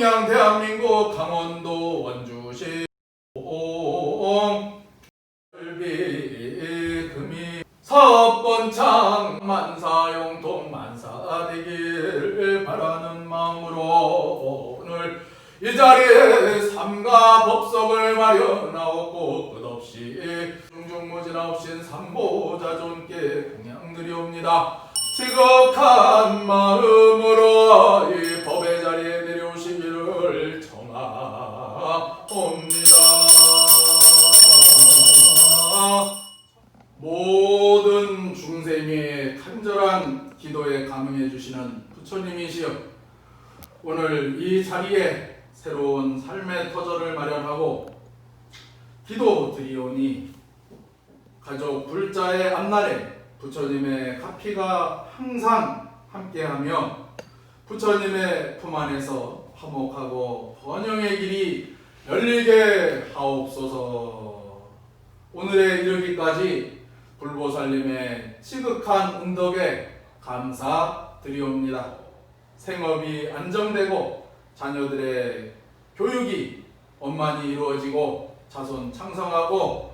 동양 대한민국 강원도 원주시 옹 을비금이 사업번창 만사용통 만사되길 바라는 마음으로 오늘 이 자리에 삼가 법석을 마련하옵고 끝없이 중중무진하옵신 삼보자존께 공양드리옵니다. 지극한 마음으로 주시는 부처님이시여 오늘 이 자리에 새로운 삶의 터전을 마련하고 기도 드리오니 가족 불자의 앞날에 부처님의 카피가 항상 함께하며 부처님의 품 안에서 화목하고 번영의 길이 열리게 하옵소서. 오늘에 이르기까지 불보살님의 지극한 은덕에 감사 드리옵니다. 생업이 안정되고 자녀들의 교육이 원만히 이루어지고 자손 창성하고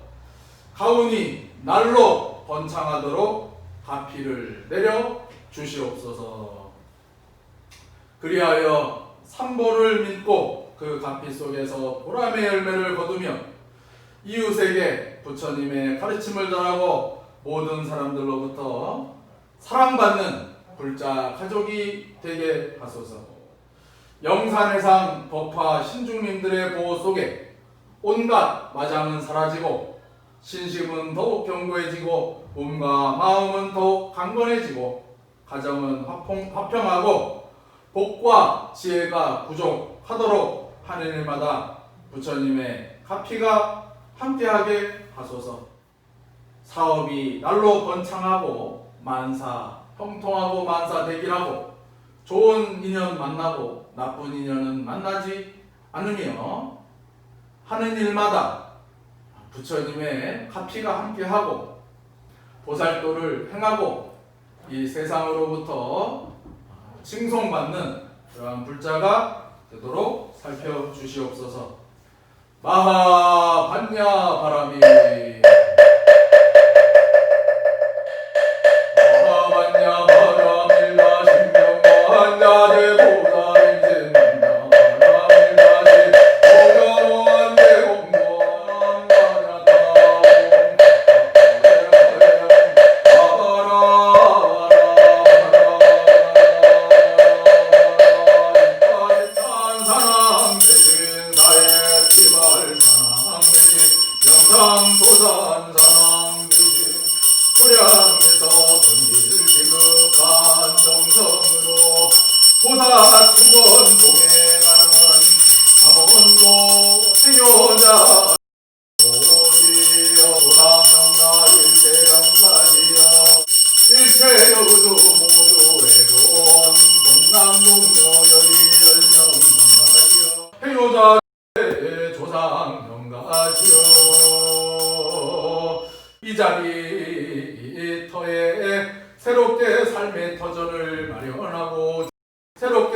가훈이 날로 번창하도록 가피를 내려 주시옵소서. 그리하여 삼보를 믿고 그 가피 속에서 보람의 열매를 거두며 이웃에게 부처님의 가르침을 전하고 모든 사람들로부터 사랑받는 불자 가족이 되게 하소서. 영산해상 법화 신중님들의 보호 속에 온갖 마장은 사라지고 신심은 더욱 견고해지고 몸과 마음은 더욱 강건해지고 가정은 화평, 화평하고 복과 지혜가 부족하도록 하는 일마다 부처님의 가피가 함께하게 하소서. 사업이 날로 번창하고 만사 형통하고 만사 대길하고. 좋은 인연 만나고 나쁜 인연은 만나지 않으며 하는 일마다 부처님의 가피가 함께하고 보살도를 행하고 이 세상으로부터 칭송받는 그러한 불자가 되도록 살펴주시옵소서. 마하 반야 Oh.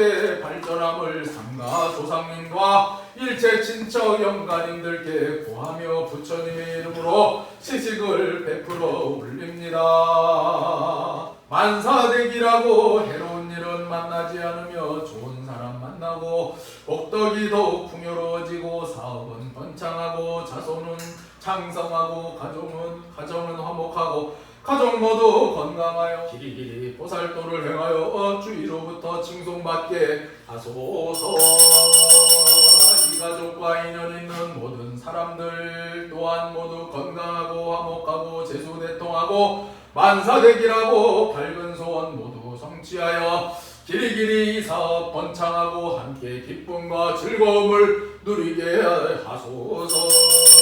새롭게 발전함을 삼가 조상님과 일체 친척 영가님들께 구하며 부처님의 이름으로 시식을 베풀어 올립니다. 만사대기라고 해로운 일은 만나지 않으며 좋은 사람 만나고 복덕이 더욱 풍요로워지고 사업은 번창하고 자손은 창성하고 가정은 가정은 화목하고 가족 모두 건강하여 길이길이 보살도를 행하여 주위로부터 칭송받게 하소서. 이 가족과 인연 있는 모든 사람들 또한 모두 건강하고 화목하고 재수대통하고 만사대기라고 밝은 소원 모두 성취하여 길이 길이 이 사업 번창하고 함께 기쁨과 즐거움을 누리게 하소서